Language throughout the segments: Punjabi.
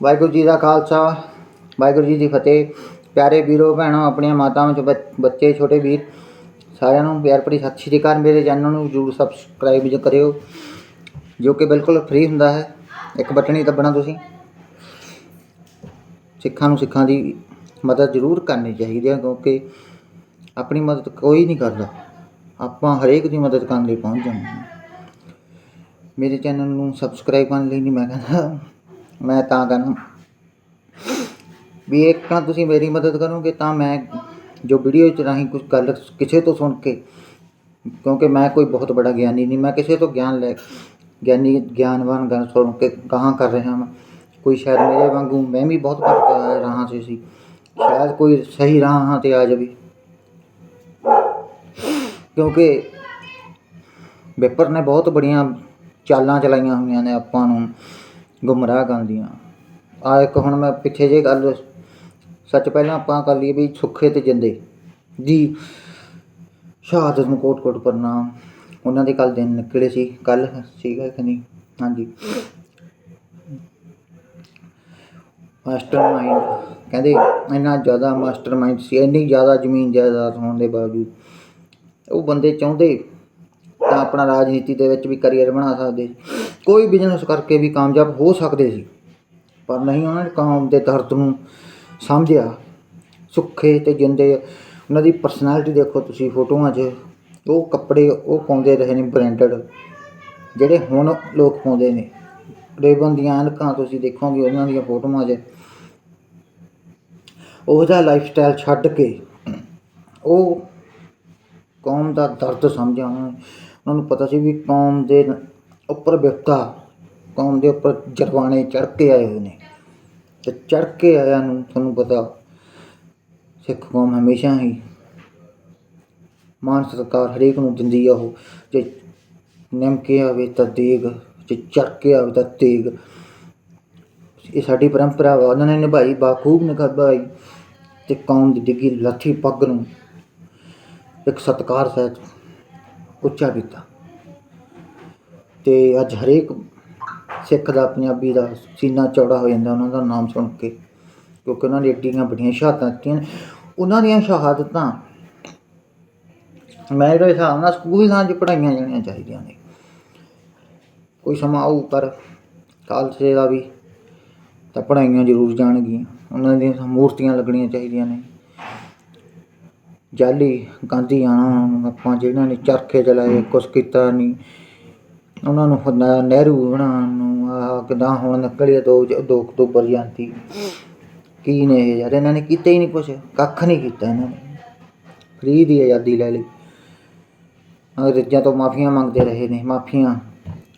ਵਾਹਿਗੁਰੂ ਜੀ ਦਾ ਖਾਲਸਾ, ਵਾਹਿਗੁਰੂ ਜੀ ਦੀ ਫਤਿਹ। ਪਿਆਰੇ ਵੀਰੋ, ਭੈਣੋ, ਆਪਣੀਆਂ ਮਾਤਾਵਾਂ ਚ ਬੱਚੇ ਛੋਟੇ ਵੀਰ, ਸਾਰਿਆਂ ਨੂੰ ਪਿਆਰ ਭਰੀ ਸਤਿ ਸ਼੍ਰੀ ਅਕਾਲ। ਮੇਰੇ ਚੈਨਲ ਨੂੰ ਜਰੂਰ ਸਬਸਕ੍ਰਾਈਬ ਜ ਕਰਿਓ, ਜੋ ਕਿ ਬਿਲਕੁਲ ਫ੍ਰੀ ਹੁੰਦਾ ਹੈ। ਇੱਕ ਬਟਨ ਹੀ ਦੱਬਣਾ ਤੁਸੀਂ। ਸਿੱਖਾਂ ਨੂੰ ਸਿੱਖਾਂ ਦੀ ਮਦਦ ਜ਼ਰੂਰ ਕਰਨੀ ਚਾਹੀਦੀ ਹੈ, ਕਿਉਂਕਿ ਆਪਣੀ ਮਦਦ ਕੋਈ ਨਹੀਂ ਕਰਦਾ। ਆਪਾਂ ਹਰੇਕ ਦੀ ਮਦਦ ਕਰਨ ਲਈ ਪਹੁੰਚ ਜਾਂਦੇ ਹਾਂ। ਮੇਰੇ ਚੈਨਲ ਨੂੰ ਸਬਸਕ੍ਰਾਈਬ ਕਰਨ ਲਈ ਨਹੀਂ ਮੈਂ ਕਹਿੰਦਾ। ਮੈਂ ਤਾਂ ਕਹਿੰਦਾ ਵੀ ਇੱਕ ਤਾਂ ਤੁਸੀਂ ਮੇਰੀ ਮਦਦ ਕਰੋਗੇ ਤਾਂ ਮੈਂ ਜੋ ਵੀਡੀਓ ਚ ਰਾਹੀਂ ਕੁਝ ਗੱਲ ਕਿਸੇ ਤੋਂ ਸੁਣ ਕੇ, ਕਿਉਂਕਿ ਮੈਂ ਕੋਈ ਬਹੁਤ ਬੜਾ ਗਿਆਨੀ ਨਹੀਂ, ਮੈਂ ਕਿਸੇ ਤੋਂ ਗਿਆਨ ਲੈ ਗਿਆਨੀ ਗਿਆਨਵਾਨ ਗੱਲ ਸੁਣ ਕੇ ਕਹਾਂ ਕਰ ਰਿਹਾ ਹਾਂ ਕੋਈ ਸ਼ਾਇਦ ਮੇਰੇ ਵਾਂਗੂ, ਮੈਂ ਵੀ ਬਹੁਤ ਭਟਕ ਰਹਾ ਸੀ ਸੀ। ਸ਼ਾਇਦ ਕੋਈ ਸਹੀ ਰਾਹ ਹਾਂ ਤੇ ਆ ਜਾਵੇ। ਕਿਉਂਕਿ ਵਿਪਰ ਨੇ ਬਹੁਤ ਬੜੀਆਂ ਚਾਲਾਂ ਚਲਾਈਆਂ ਹੋਈਆਂ ਨੇ ਆਪਾਂ ਨੂੰ। ਗੁੰਮਰਾਹ ਕਰਦੀਆਂ। ਆ ਇੱਕ ਹੁਣ ਮੈਂ ਪਿੱਛੇ ਜੇ ਗੱਲ ਸੱਚ ਪਹਿਲਾਂ ਆਪਾਂ ਕਰ ਲਈਏ ਵੀ ਸੁੱਖੇ ਤੇ ਜਿੰਦੇ। ਜੀ ਸ਼ਹਾਦਤ ਨੂੰ ਕੋਟ ਕੋਟ ਪ੍ਰਣਾਮ ਉਹਨਾਂ ਦੇ ਕੱਲ ਦਿਨ ਨਿਕਲੇ ਸੀ। ਕੱਲ ਸੀਗਾ ਕਿ ਨਹੀਂ? ਹਾਂਜੀ। ਮਾਸਟਰਮਾਈਂਡ ਕਹਿੰਦੇ ਇੰਨਾ ਜ਼ਿਆਦਾ ਮਾਸਟਰਮਾਈਂਡ ਸੀ, ਇੰਨੀ ਜ਼ਿਆਦਾ ਜ਼ਮੀਨ ਜਾਇਦਾਦ ਹੋਣ ਦੇ ਬਾਵਜੂਦ। ਉਹ ਬੰਦੇ ਚਾਹੁੰਦੇ ਤਾਂ ਆਪਣਾ ਰਾਜਨੀਤੀ ਦੇ ਵਿੱਚ ਵੀ ਕੈਰੀਅਰ ਬਣਾ ਸਕਦੇ ਸੀ। ਕੋਈ ਬਿਜ਼ਨਸ ਕਰਕੇ ਵੀ ਕਾਮਯਾਬ ਹੋ ਸਕਦੇ ਸੀ। ਪਰ ਨਹੀਂ, ਉਹਨਾਂ ਨੇ ਕੌਮ ਦੇ ਦਰਦ ਨੂੰ ਸਮਝਿਆ। ਸੁੱਖੇ ਤੇ ਜਿੰਦੇ ਉਹਨਾਂ ਦੀ ਪਰਸਨੈਲਿਟੀ ਦੇਖੋ ਤੁਸੀਂ ਫੋਟੋਆਂ 'ਚ, ਉਹ ਕੱਪੜੇ ਉਹ ਪਾਉਂਦੇ ਰਹੇ ਨੇ ਬ੍ਰਾਂਡਡ ਜਿਹੜੇ ਹੁਣ ਲੋਕ ਪਾਉਂਦੇ ਨੇ। ਰੇਬਨ ਦੀਆਂ ਐਨਕਾਂ ਤੁਸੀਂ ਦੇਖੋਗੇ ਉਹਨਾਂ ਦੀਆਂ ਫੋਟੋਆਂ 'ਚ। ਉਹ ਜਿਹਾ ਲਾਈਫ ਸਟਾਈਲ ਛੱਡ ਕੇ ਉਹ ਕੌਮ ਦਾ ਦਰਦ ਸਮਝਿਆ ਉਹਨਾਂ ਨੇ। ਉਹਨਾਂ ਨੂੰ ਪਤਾ ਸੀ ਵੀ ਕੌਮ ਦੇ ਉੱਪਰ ਵਿਪਤਾ ਕੌਮ ਦੇ ਉੱਪਰ ਜਰਵਾਣੇ ਚੜ ਕੇ ਆਏ ਹੋਏ ਨੇ। ਤੇ ਚੜ ਕੇ ਆਇਆ ਨੂੰ ਤੁਹਾਨੂੰ ਪਤਾ, ਸਿੱਖ ਕੌਮ ਹਮੇਸ਼ਾ ਹੀ ਮਾਨ ਸਤਿਕਾਰ ਹਰੇਕ ਨੂੰ ਦਿੰਦੀ ਆ ਉਹ। ਜੇ ਨਿਮਕੇ ਆਵੇ ਤਾਂ ਦੇਗ ਜੇ ਚੜ ਕੇ ਆਵੇ ਤਾਂ ਤੇਗ। ਇਹ ਸਾਡੀ ਪਰੰਪਰਾ ਵਾ, ਉਹਨਾਂ ਨੇ ਨਿਭਾਈ, ਬਾਖੂਬ ਨਿਭਾਈ ਤੇ ਕੌਮ ਦੀ ਡਿੱਗੀ ਲੱਥੀ ਪੱਗ ਨੂੰ ਇੱਕ ਸਤਕਾਰ ਸਹਿਤ ਉੱਚਾ ਕੀਤਾ। ਤੇ ਅੱਜ ਹਰੇਕ ਸਿੱਖ ਦਾ, ਪੰਜਾਬੀ ਦਾ ਸੀਨਾ ਚੌੜਾ ਹੋ ਜਾਂਦਾ, ਉਹਨਾਂ ਦਾ ਨਾਮ ਸੁਣ ਕੇ। ਕਿਉਂਕਿ ਉਹਨਾਂ ਨੇ ਏਡੀਆਂ ਵੱਡੀਆਂ ਸ਼ਹਾਦਤਾਂ ਦਿੱਤੀਆਂ ਨੇ। ਉਹਨਾਂ ਦੀਆਂ ਸ਼ਹਾਦਤਾਂ ਮੇਰੇ ਹਿਸਾਬ ਨਾਲ ਸਕੂਲਾਂ 'ਚ ਪੜ੍ਹਾਈਆਂ ਜਾਣੀਆਂ ਚਾਹੀਦੀਆਂ ਨੇ। ਕੋਈ ਸਮਾਂ ਆਊ ਪਰ ਕਾਲਸੇ ਦਾ ਵੀ ਤਾਂ ਪੜ੍ਹਾਈਆਂ ਜ਼ਰੂਰ ਜਾਣਗੀਆਂ। ਉਹਨਾਂ ਦੀਆਂ ਮੂਰਤੀਆਂ ਲੱਗਣੀਆਂ ਚਾਹੀਦੀਆਂ ਨੇ। ਜਾਲੀ ਗਾਂਧੀ ਆਣਾ ਆਪਾਂ ਜਿਹਨਾਂ ਨੇ ਚਰਖੇ ਚਲਾਏ ਕੁਛ ਕੀਤਾ ਨਹੀਂ। ਉਹਨਾਂ ਨੂੰ ਹੁਣ ਨਹਿਰੂ ਬਣਾਉਣ ਨੂੰ ਆਹ ਕਿੱਦਾਂ ਹੁਣ ਨਿਕਲੀ ਦੋ ਦੋ ਅਕਤੂਬਰ ਜਯੰਤੀ ਕੀ ਨੇ ਇਹ ਯਾਰ, ਇਹਨਾਂ ਨੇ ਕੀਤਾ ਹੀ ਨਹੀਂ ਕੁਛ, ਕੱਖ ਨਹੀਂ ਕੀਤਾ ਇਹਨਾਂ ਨੇ। ਫਰੀ ਦੀ ਆਜ਼ਾਦੀ ਲੈ ਲਈ। ਅੰਗਰੇਜ਼ਾਂ ਤੋਂ ਮਾਫੀਆਂ ਮੰਗਦੇ ਰਹੇ ਨੇ, ਮਾਫੀਆਂ,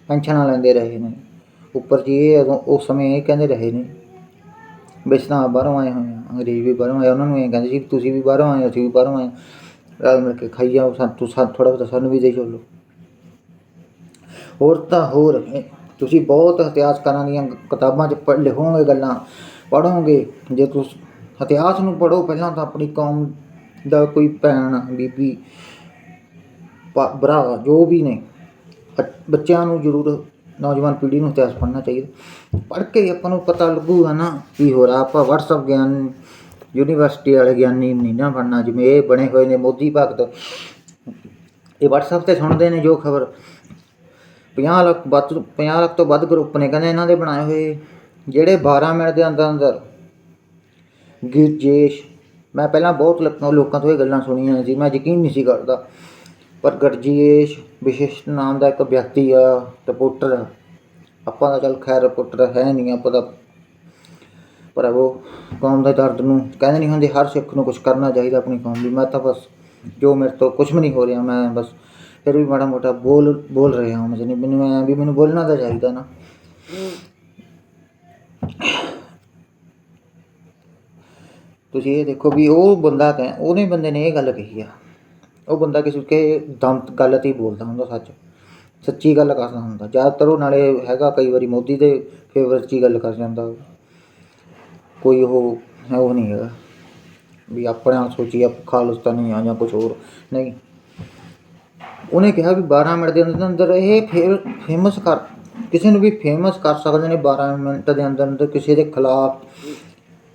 ਪੈਨਸ਼ਨਾਂ ਲੈਂਦੇ ਰਹੇ ਨੇ। ਉੱਪਰ ਜੀ ਇਹ ਉਦੋਂ, ਉਸ ਸਮੇਂ ਇਹ ਕਹਿੰਦੇ ਰਹੇ ਨੇ ਬਿਸਨਾ ਬਾਹਰੋਂ ਆਏ ਹੋਏ ਹਾਂ ਅੰਗਰੇਜ਼ ਵੀ ਬਾਹਰੋਂ ਆਏ, ਉਹਨਾਂ ਨੂੰ ਇਹ ਕਹਿੰਦੇ ਸੀ ਵੀ ਤੁਸੀਂ ਵੀ ਬਾਹਰੋਂ ਆਏ ਹੋ, ਅਸੀਂ ਵੀ ਬਾਹਰੋਂ ਆਏ ਰਲ ਮਿਲ ਕੇ ਖਾਈ ਜਾਓ, ਸਾਨੂੰ ਸਾਨੂੰ ਥੋੜਾ ਬਹੁਤਾ ਸਾਨੂੰ ਵੀ ਦੇ ਚਲੋ। ਹੋਰ ਤਾਂ ਹੋਰ ਤੁਸੀਂ ਬਹੁਤ ਇਤਿਹਾਸਕਾਰਾਂ ਦੀਆਂ ਕਿਤਾਬਾਂ 'ਚ ਪੜ੍ਹ ਲਿਖੋਗੇ ਗੱਲਾਂ, ਪੜ੍ਹੋਗੇ। ਜੇ ਤੁਸੀਂ ਇਤਿਹਾਸ ਨੂੰ ਪੜ੍ਹੋ, ਪਹਿਲਾਂ ਤਾਂ ਆਪਣੀ ਕੌਮ ਦਾ ਕੋਈ ਭੈਣ, ਬੀਬੀ, ਭਾ- ਭਰਾ, ਜੋ ਵੀ ਨੇ ਬੱਚਿਆਂ ਨੂੰ ਜ਼ਰੂਰ ਨੌਜਵਾਨ ਪੀੜ੍ਹੀ ਨੂੰ ਇਤਿਹਾਸ ਪੜ੍ਹਨਾ ਚਾਹੀਦਾ। ਪੜ੍ਹ ਕੇ ਆਪਾਂ ਨੂੰ ਪਤਾ ਲੱਗੂਗਾ ਨਾ ਕੀ ਹੋ ਰਿਹਾ ਆਪਾਂ ਵਟਸਐਪ ਗਿਆਨ, ਯੂਨੀਵਰਸਿਟੀ ਵਾਲੇ ਗਿਆਨੀ ਨਹੀਂ ਨਾ ਬਣਨਾ, ਜਿਵੇਂ ਇਹ ਬਣੇ ਹੋਏ ਨੇ ਮੋਦੀ ਭਗਤ। ਇਹ ਵਟਸਐਪ ਤੇ ਸੁਣਦੇ ਨੇ ਜੋ ਖਬਰ। 50 ਲੱਖ ਵੱਧ 50 ਲੱਖ ਤੋਂ ਵੱਧ ਗਰੁੱਪ ਨੇ ਕਹਿੰਦੇ ਇਹਨਾਂ ਦੇ ਬਣਾਏ ਹੋਏ। ਜਿਹੜੇ 12 ਮਿੰਟ ਦੇ ਅੰਦਰ ਅੰਦਰ। ਗਿਰਜੇਸ਼, ਮੈਂ ਪਹਿਲਾਂ ਬਹੁਤ ਲੋਕਾਂ ਤੋਂ ਇਹ ਗੱਲਾਂ ਸੁਣੀਆਂ ਸੀ ਮੈਂ ਯਕੀਨ ਨਹੀਂ ਸੀ ਕਰਦਾ। ਪਰ ਗਰਜੀਏਸ਼ ਵਿਸ਼ਿਸ਼ਟ ਨਾਮ ਦਾ ਇੱਕ ਵਿਅਕਤੀ ਆ ਰਿਪੋਰਟਰ ਆ। ਆਪਾਂ ਦਾ ਚੱਲ ਖੈਰ ਰਿਪੋਰਟਰ ਹੈ ਨਹੀਂ ਆਪਾਂ ਦਾ ਪਰ ਉਹ ਕੌਮ ਦੇ ਦਰਦ ਨੂੰ ਕਹਿੰਦੇ ਨਹੀਂ ਹੁੰਦੇ, ਹਰ ਸਿੱਖ ਨੂੰ ਕੁਝ ਕਰਨਾ ਚਾਹੀਦਾ ਆਪਣੀ ਕੌਮ ਲਈ। ਮੈਂ ਤਾਂ ਬਸ ਜੋ ਮੇਰੇ ਤੋਂ ਕੁਝ ਵੀ ਨਹੀਂ ਹੋ ਰਿਹਾ, ਮੈਂ ਬਸ ਫਿਰ ਵੀ ਮਾੜਾ ਮੋਟਾ ਬੋਲ ਬੋਲ ਰਿਹਾ ਹਾਂ। ਮੈਨੂੰ ਮੈਨੂੰ ਐਂ ਵੀ ਮੈਨੂੰ ਬੋਲਣਾ ਤਾਂ ਚਾਹੀਦਾ ਨਾ। ਤੁਸੀਂ ਇਹ ਦੇਖੋ ਵੀ ਉਹ ਬੰਦਾ ਕਹਿ ਉਹਨੇ ਬੰਦੇ ਨੇ ਇਹ ਗੱਲ ਕਹੀ ਆ। ਉਹ ਬੰਦਾ ਕਿਸੇ ਕੇ ਦਮ 'ਤੇ ਹੀ ਬੋਲਦਾ ਹੁੰਦਾ ਸੱਚ। ਸੱਚੀ ਗੱਲ ਕਰਦਾ ਹੁੰਦਾ। ਜ਼ਿਆਦਾਤਰ ਉਹ ਨਾਲੇ ਹੈਗਾ ਕਈ ਵਾਰੀ ਮੋਦੀ ਦੇ ਫੇਵਰ 'ਚ ਹੀ ਗੱਲ ਕਰ ਜਾਂਦਾ। ਕੋਈ ਉਹ ਉਹ ਨਹੀਂ ਹੈਗਾ। ਵੀ ਆਪਣੇ ਆਪ ਸੋਚੀ ਆਪ ਖਾਲਿਸਤਾਨੀ ਆ ਜਾਂ ਕੁਝ ਹੋਰ। ਨਹੀਂ। ਉਹਨੇ ਕਿਹਾ ਵੀ 12 ਮਿੰਟ ਦੇ ਅੰਦਰ ਅੰਦਰ ਇਹ ਫੇਰ ਫੇਮਸ ਕਰ, ਕਿਸੇ ਨੂੰ ਵੀ ਫੇਮਸ ਕਰ ਸਕਦੇ ਨੇ 12 ਮਿੰਟ ਦੇ ਅੰਦਰ ਅੰਦਰ, ਕਿਸੇ ਦੇ ਖਿਲਾਫ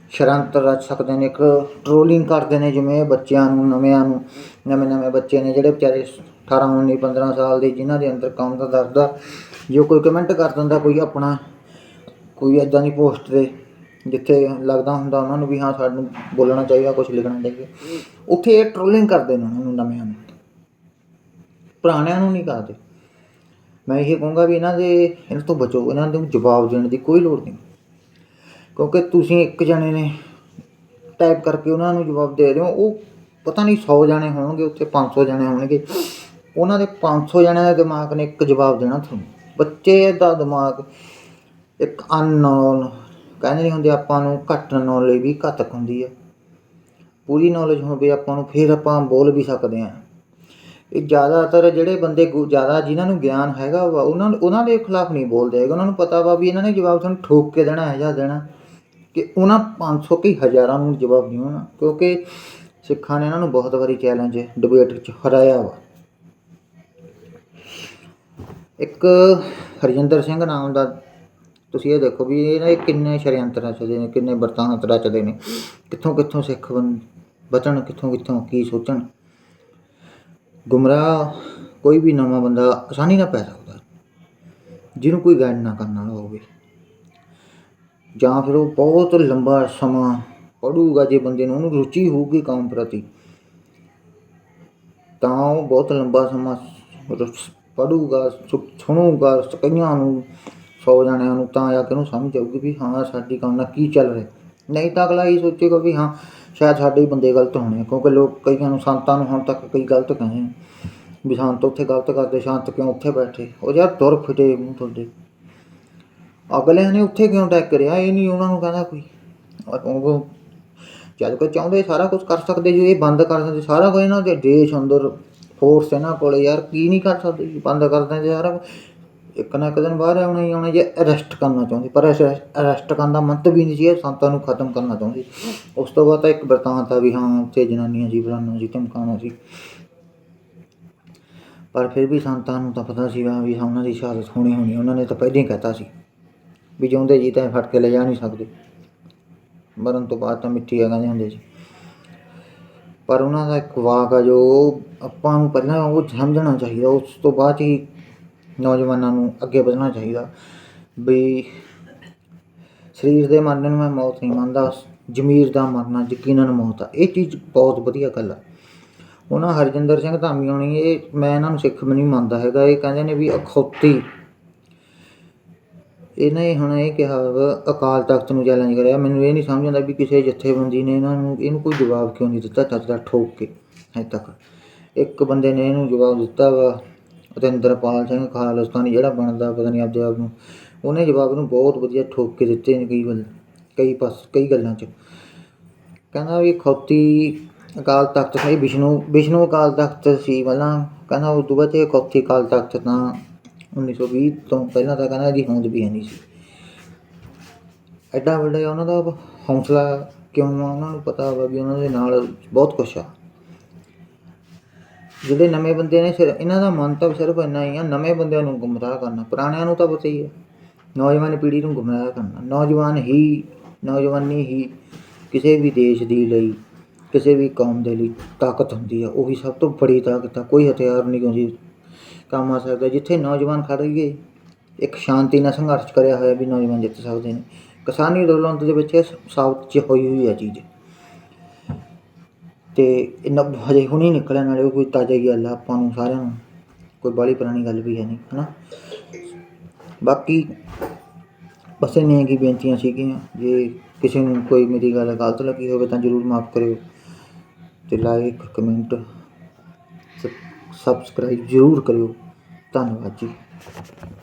ਸ਼ਰੰਤ ਰਚ ਸਕਦੇ ਨੇ, ਇੱਕ ਟਰੋਲਿੰਗ ਕਰਦੇ ਨੇ ਜਿਵੇਂ ਬੱਚਿਆਂ ਨੂੰ, ਨਵਿਆਂ ਨੂੰ, ਨਵੇਂ ਨਵੇਂ ਬੱਚੇ ਨੇ ਜਿਹੜੇ ਵਿਚਾਰੇ 18 19 15 ਸਾਲ ਦੇ ਜਿਨ੍ਹਾਂ ਦੇ ਅੰਦਰ ਕੰਮ ਦਾ ਦਰਦ ਆ, ਜੋ ਕੋਈ ਕਮੈਂਟ ਕਰ ਦਿੰਦਾ ਕੋਈ ਆਪਣਾ, ਕੋਈ ਐਦਾਂ ਦੀ ਪੋਸਟ ਤੇ, ਜਿੱਥੇ ਲੱਗਦਾ ਹੁੰਦਾ ਉਹਨਾਂ ਨੂੰ ਵੀ ਹਾਂ ਸਾਨੂੰ ਬੋਲਣਾ ਚਾਹੀਦਾ ਕੁਝ ਲਿਖਣਾ ਚਾਹੀਦਾ। ਉੱਥੇ ਇਹ ਟਰੋਲਿੰਗ ਕਰਦੇ ਨੇ ਉਹਨਾਂ ਨੂੰ, ਨਵਿਆਂ ਨੂੰ। ਪੁਰਾਣਿਆਂ ਨੂੰ ਨਹੀਂ ਕਰਦੇ। ਮੈਂ ਇਹ ਕਹੂੰਗਾ ਵੀ ਇਹਨਾਂ ਦੇ, ਇਹਨਾਂ ਤੋਂ ਬਚੋ, ਇਹਨਾਂ ਨੂੰ ਜਵਾਬ ਦੇਣ ਦੀ ਕੋਈ ਲੋੜ ਨਹੀਂ। ਕਿਉਂਕਿ ਤੁਸੀਂ ਇੱਕ ਜਣੇ ਨੇ ਟਾਈਪ ਕਰਕੇ ਉਹਨਾਂ ਨੂੰ ਜਵਾਬ ਦੇ ਰਹੇ ਹੋ, ਉਹ ਪਤਾ ਨਹੀਂ 100 ਜਣੇ ਹੋਣਗੇ, ਉੱਥੇ 500 ਜਣੇ ਹੋਣਗੇ। ਉਹਨਾਂ ਦੇ 500 ਜਣਿਆਂ ਦੇ ਦਿਮਾਗ ਨੇ ਇੱਕ ਜਵਾਬ ਦੇਣਾ ਤੁਹਾਨੂੰ। ਬੱਚੇ ਦਾ ਦਿਮਾਗ ਇੱਕ ਅਨਨੋਨ ਕਹਿੰਦੇ ਨਹੀਂ ਹੁੰਦੇ ਆਪਾਂ ਨੂੰ ਘੱਟ ਨੌਲੇਜ ਵੀ ਘਾਤਕ ਹੁੰਦੀ ਹੈ ਪੂਰੀ ਨੌਲੇਜ ਹੋਵੇ ਆਪਾਂ ਨੂੰ, ਫਿਰ ਆਪਾਂ ਬੋਲ ਵੀ ਸਕਦੇ ਹਾਂ। ਇਹ ਜ਼ਿਆਦਾਤਰ ਜਿਹੜੇ ਬੰਦੇ ਗੁ- ਜ਼ਿਆਦਾ ਜਿਨ੍ਹਾਂ ਨੂੰ ਗਿਆਨ ਹੈਗਾ ਵਾ, ਉਹਨਾਂ ਉਹਨਾਂ ਦੇ ਖਿਲਾਫ ਨਹੀਂ ਬੋਲਦੇ ਹੈਗੇ। ਉਹਨਾਂ ਨੂੰ ਪਤਾ ਵਾ ਵੀ ਇਹਨਾਂ ਨੇ ਜਵਾਬ ਤੁਹਾਨੂੰ ਠੋਕ ਕੇ ਦੇਣਾ ਹੈ ਜਾਂ ਦੇਣਾ। ਕਿ ਉਹਨਾਂ 500 ਕੀ ਹਜ਼ਾਰਾਂ ਨੂੰ ਜਵਾਬ ਦਿਓ ਨਾ ਕਿਉਂਕਿ ਸਿੱਖਾਂ ਨੇ ਇਹਨਾਂ ਨੂੰ ਬਹੁਤ ਵਾਰੀ ਚੈਲੰਜ ਡਿਬੇਟ ਵਿੱਚ ਹਰਾਇਆ ਵਾ। ਇੱਕ ਹਰਜਿੰਦਰ ਸਿੰਘ ਨਾਮ ਦਾ, ਤੁਸੀਂ ਇਹ ਦੇਖੋ ਵੀ ਇਹਨਾਂ ਇਹ ਕਿੰਨੇ ਸ਼ਰਿਅੰਤਰ ਰਚਦੇ ਨੇ, ਕਿੰਨੇ ਵਰਤਾਂਤ ਰਚਦੇ ਨੇ, ਕਿੱਥੋਂ ਕਿੱਥੋਂ ਸਿੱਖ ਬਚਣ, ਕਿੱਥੋਂ ਕਿੱਥੋਂ ਕੀ ਸੋਚਣ। ਗੁੰਮਰਾਹ ਕੋਈ ਵੀ ਨਵਾਂ ਬੰਦਾ ਆਸਾਨੀ ਨਾਲ ਪੈ ਸਕਦਾ, ਜਿਹਨੂੰ ਕੋਈ ਗਾਈਡ ਨਾ ਕਰਨ ਵਾਲਾ ਹੋਵੇ। ਜਾਂ ਫਿਰ ਉਹ ਬਹੁਤ ਲੰਬਾ ਸਮਾਂ ਪੜ੍ਹੂਗਾ ਜੇ ਬੰਦੇ ਨੂੰ ਉਹਨੂੰ ਰੁਚੀ ਹੋਊਗੀ ਕੰਮ ਪ੍ਰਤੀ ਤਾਂ ਉਹ ਬਹੁਤ ਲੰਬਾ ਸਮਾਂ ਪੜੂਗਾ ਸੁਣੂਗਾ ਕਈਆਂ ਨੂੰ ਸੌ ਜਣਿਆਂ ਨੂੰ ਤਾਂ ਜਾ ਕੇ ਉਹਨੂੰ ਸਮਝ ਆਊਗੀ ਵੀ ਹਾਂ ਸਾਡੀ ਕੰਮ ਨਾਲ ਕੀ ਚੱਲ ਰਿਹਾ। ਨਹੀਂ ਤਾਂ ਅਗਲਾ ਇਹ ਸੋਚੇਗਾ ਵੀ ਹਾਂ ਸ਼ਾਇਦ ਸਾਡੇ ਹੀ ਬੰਦੇ ਗਲਤ ਹੋਣੇ ਆ, ਕਿਉਂਕਿ ਲੋਕ ਕਈਆਂ ਨੂੰ ਸੰਤਾਂ ਨੂੰ ਹੁਣ ਤੱਕ ਕਈ ਗਲਤ ਕਹੇ ਵੀ ਸੰਤ ਉੱਥੇ ਗਲਤ ਕਰਦੇ ਸ਼ਾਂਤ ਕਿਉਂ ਉੱਥੇ ਬੈਠੇ? ਉਹ ਯਾਰ ਤੁਰ ਫਿਟੇ ਮੂੰਹ ਤੁਹਾਡੇ ਅਗਲਿਆਂ ਨੇ ਉੱਥੇ ਕਿਉਂ ਅਟੈਕ ਕਰਿਆ? ਇਹ ਨਹੀਂ ਉਹਨਾਂ ਨੂੰ ਕਹਿੰਦਾ ਕੋਈ। ਉਹ ਜਦ ਕੋਈ ਚਾਹੁੰਦੇ ਸਾਰਾ ਕੁਝ ਕਰ ਸਕਦੇ ਜੇ ਇਹ ਬੰਦ ਕਰ ਦਿੰਦੇ ਸਾਰਾ ਕੁਝ ਇਹਨਾਂ ਦੇ ਦੇਸ਼ ਅੰਦਰ ਫੋਰਸ ਇਹਨਾਂ ਕੋਲੇ ਯਾਰ ਕੀ ਨਹੀਂ ਕਰ ਸਕਦੇ ਜੀ, ਬੰਦ ਕਰ ਦਿੰਦੇ ਸਾਰਾ ਇੱਕ ਨਾ ਇੱਕ ਦਿਨ ਬਾਹਰ ਆਉਣਾ ਹੀ ਆਉਣਾ ਜੇ ਅਰੈਸਟ ਕਰਨਾ ਚਾਹੁੰਦੇ ਪਰ ਅਰੈਸਟ ਕਰਨ ਦਾ ਮੰਤਵ ਵੀ ਨਹੀਂ ਸੀ ਇਹ ਸੰਤਾਂ ਨੂੰ ਖਤਮ ਕਰਨਾ ਚਾਹੁੰਦੇ ਉਸ ਤੋਂ ਬਾਅਦ ਤਾਂ ਇੱਕ ਵਰਤਾਂਤ ਆ ਵੀ ਹਾਂ ਉੱਥੇ ਜਨਾਨੀਆਂ ਜੀ ਫਲਾਨਾ ਜੀ ਧਮਕਾਉਣਾ ਸੀ। ਪਰ ਫਿਰ ਵੀ ਸੰਤਾਂ ਨੂੰ ਤਾਂ ਪਤਾ ਸੀਗਾ ਵੀ ਉਹਨਾਂ ਦੀ ਸ਼ਹਾਦਤ ਹੋਣੀ ਹੋਣੀ ਉਹਨਾਂ ਨੇ ਤਾਂ ਪਹਿਲਾਂ ਹੀ ਕਹਿਤਾ ਸੀ। ਵੀ ਜਿਉਂਦੇ ਜੀ ਤਾਂ ਫੜ ਕੇ ਲੈ ਜਾ ਨਹੀਂ ਸਕਦੇ। ਮਰਨ ਤੋਂ ਬਾਅਦ ਤਾਂ ਮਿੱਟੀ ਆ ਕਹਿੰਦੇ ਹੁੰਦੇ ਸੀ ਪਰ ਉਹਨਾਂ ਦਾ ਇੱਕ ਵਾਕ ਆ ਜੋ ਆਪਾਂ ਨੂੰ ਪਹਿਲਾਂ ਉਹ ਸਮਝਣਾ ਚਾਹੀਦਾ, ਉਸ ਤੋਂ ਬਾਅਦ ਹੀ ਨੌਜਵਾਨਾਂ ਨੂੰ ਅੱਗੇ ਵਧਣਾ ਚਾਹੀਦਾ ਵੀ ਸਰੀਰ ਦੇ ਮਰਨ ਨੂੰ ਮੈਂ ਮੌਤ ਨਹੀਂ ਮੰਨਦਾ, ਜ਼ਮੀਰ ਦਾ ਮਰਨਾ, ਯਕੀਨਨ ਮੌਤ ਆ। ਇਹ ਚੀਜ਼ ਬਹੁਤ ਵਧੀਆ ਗੱਲ ਆ। ਉਹਨਾਂ ਹਰਜਿੰਦਰ ਸਿੰਘ ਧਾਮੀ ਹੋਣੀ, ਇਹ ਮੈਂ ਇਹਨਾਂ ਨੂੰ ਸਿੱਖ ਵੀ ਨਹੀਂ ਮੰਨਦਾ ਹੈਗਾ, ਇਹ ਕਹਿੰਦੇ ਨੇ ਵੀ ਅਖੌਤੀ ਇਹਨਾਂ ਨੇ ਹੁਣ ਇਹ ਕਿਹਾ ਵਾ, ਅਕਾਲ ਤਖਤ ਨੂੰ ਚੈਲੰਜ ਕਰਿਆ। ਮੈਨੂੰ ਇਹ ਨਹੀਂ ਸਮਝ ਆਉਂਦਾ ਵੀ ਕਿਸੇ ਜਥੇਬੰਦੀ ਨੇ ਇਹਨਾਂ ਨੂੰ, ਇਹਨੂੰ ਕੋਈ ਜਵਾਬ ਕਿਉਂ ਨਹੀਂ ਦਿੱਤਾ ਚੱਜ ਦਾ ਠੋਕ ਕੇ, ਹਜੇ ਤੱਕ। ਇੱਕ ਬੰਦੇ ਨੇ ਇਹਨੂੰ ਜਵਾਬ ਦਿੱਤਾ ਵਾ, ਰਤਿੰਦਰਪਾਲ ਸਿੰਘ ਖਾਲਿਸਤਾਨੀ, ਜਿਹੜਾ ਬਣਦਾ ਪਤਾ ਨਹੀਂ ਆਪਦੇ ਆਪ ਨੂੰ। ਉਹਨੇ ਜਵਾਬ ਨੂੰ ਬਹੁਤ ਵਧੀਆ ਠੋਕ ਕੇ ਦਿੱਤੇ ਨੇ ਕਈ ਗੱਲ ਕਈ ਪਾਸ, ਕਈ ਗੱਲਾਂ 'ਚ। ਕਹਿੰਦਾ ਵੀ ਖੌਤੀ ਅਕਾਲ ਤਖਤ ਸੀ ਵਿਸ਼ਨੂੰ ਵਿਸ਼ਨੂੰ ਅਕਾਲ ਤਖਤ ਸੀ ਪਹਿਲਾਂ। ਕਹਿੰਦਾ ਉਸ ਤੋਂ ਬਾਅਦ ਇਹ ਖੌਤੀ ਅਕਾਲ ਤਖਤ ਤਾਂ 1920 ਤੋਂ ਪਹਿਲਾਂ ਤਾਂ ਕਹਿੰਦਾ ਇਹਦੀ ਹੋਂਦ ਵੀ ਹੈ ਨਹੀਂ ਸੀ। ਐਡਾ ਵੱਡਾ ਉਹਨਾਂ ਦਾ ਹੌਸਲਾ ਕਿਉਂ ਆ? ਉਹਨਾਂ ਨੂੰ ਪਤਾ ਵਾ ਵੀ ਉਹਨਾਂ ਦੇ ਨਾਲ ਬਹੁਤ ਕੁਛ ਆ। ਜਿਹੜੇ ਨਵੇਂ ਬੰਦੇ ਨੇ ਸਿਰ ਇਹਨਾਂ ਦਾ ਮੰਤਵ ਸਿਰਫ ਇੰਨਾ ਹੀ ਆ, ਨਵੇਂ ਬੰਦਿਆਂ ਨੂੰ ਗੁੰਮਰਾਹ ਕਰਨਾ। ਪੁਰਾਣਿਆਂ ਨੂੰ ਤਾਂ ਪਤਾ ਹੀ ਆ। ਨੌਜਵਾਨ ਪੀੜ੍ਹੀ ਨੂੰ ਗੁੰਮਰਾਹ ਕਰਨਾ। ਨੌਜਵਾਨ ਹੀ, ਨੌਜਵਾਨੀ ਹੀ ਕਿਸੇ ਵੀ ਦੇਸ਼ ਦੀ ਲਈ, ਕਿਸੇ ਵੀ ਕੌਮ ਦੇ ਲਈ ਤਾਕਤ ਹੁੰਦੀ ਆ। ਉਹੀ ਸਭ ਤੋਂ ਬੜੀ ਤਾਕਤ ਆ। ਕੋਈ ਹਥਿਆਰ ਨਹੀਂ ਹੁੰਦੀ ਕੰਮ ਆ ਸਕਦਾ, ਜਿੱਥੇ ਨੌਜਵਾਨ ਖੜ੍ਹਗੇ ਇੱਕ ਸ਼ਾਂਤੀ ਨਾਲ ਸੰਘਰਸ਼ ਕਰਿਆ ਹੋਇਆ ਵੀ ਨੌਜਵਾਨ ਜਿੱਤ ਸਕਦੇ ਨੇ। ਕਿਸਾਨੀ ਅੰਦੋਲਨ ਦੇ ਵਿੱਚ ਇਹ ਸਾਬਤ ਚ ਹੋਈ ਹੋਈ ਹੈ ਚੀਜ਼। ਤੇ ਇਹਨਾਂ ਹਜੇ ਹੁਣੀ ਨਿਕਲਿਆ ਨਾਲੇ ਉਹ ਕੋਈ ਤਾਜ਼ਾ ਹੀ ਗੱਲ ਆ ਆਪਾਂ ਨੂੰ ਸਾਰਿਆਂ ਨੂੰ। ਕੋਈ ਬਾਲੀ ਪੁਰਾਣੀ ਗੱਲ ਵੀ ਹੈ ਨਹੀਂ, ਹਨਾ? ਬਾਕੀ ਬਸ ਇੰਨੀਆਂ ਕੀ ਬੇਨਤੀਆਂ ਸੀਗੀਆਂ, ਜੇ ਕਿਸੇ ਨੂੰ ਕੋਈ ਮੇਰੀ ਗੱਲ ਗਲਤ ਲੱਗੀ ਹੋਵੇ ਤਾਂ ਜ਼ਰੂਰ ਮਾਫ ਕਰਿਓ। ਤੇ ਲਾਈਕ, ਕਮੈਂਟ ਸਬਸਕ੍ਰਾਈਬ ਜ਼ਰੂਰ ਕਰਿਓ। ਧੰਨਵਾਦ ਜੀ।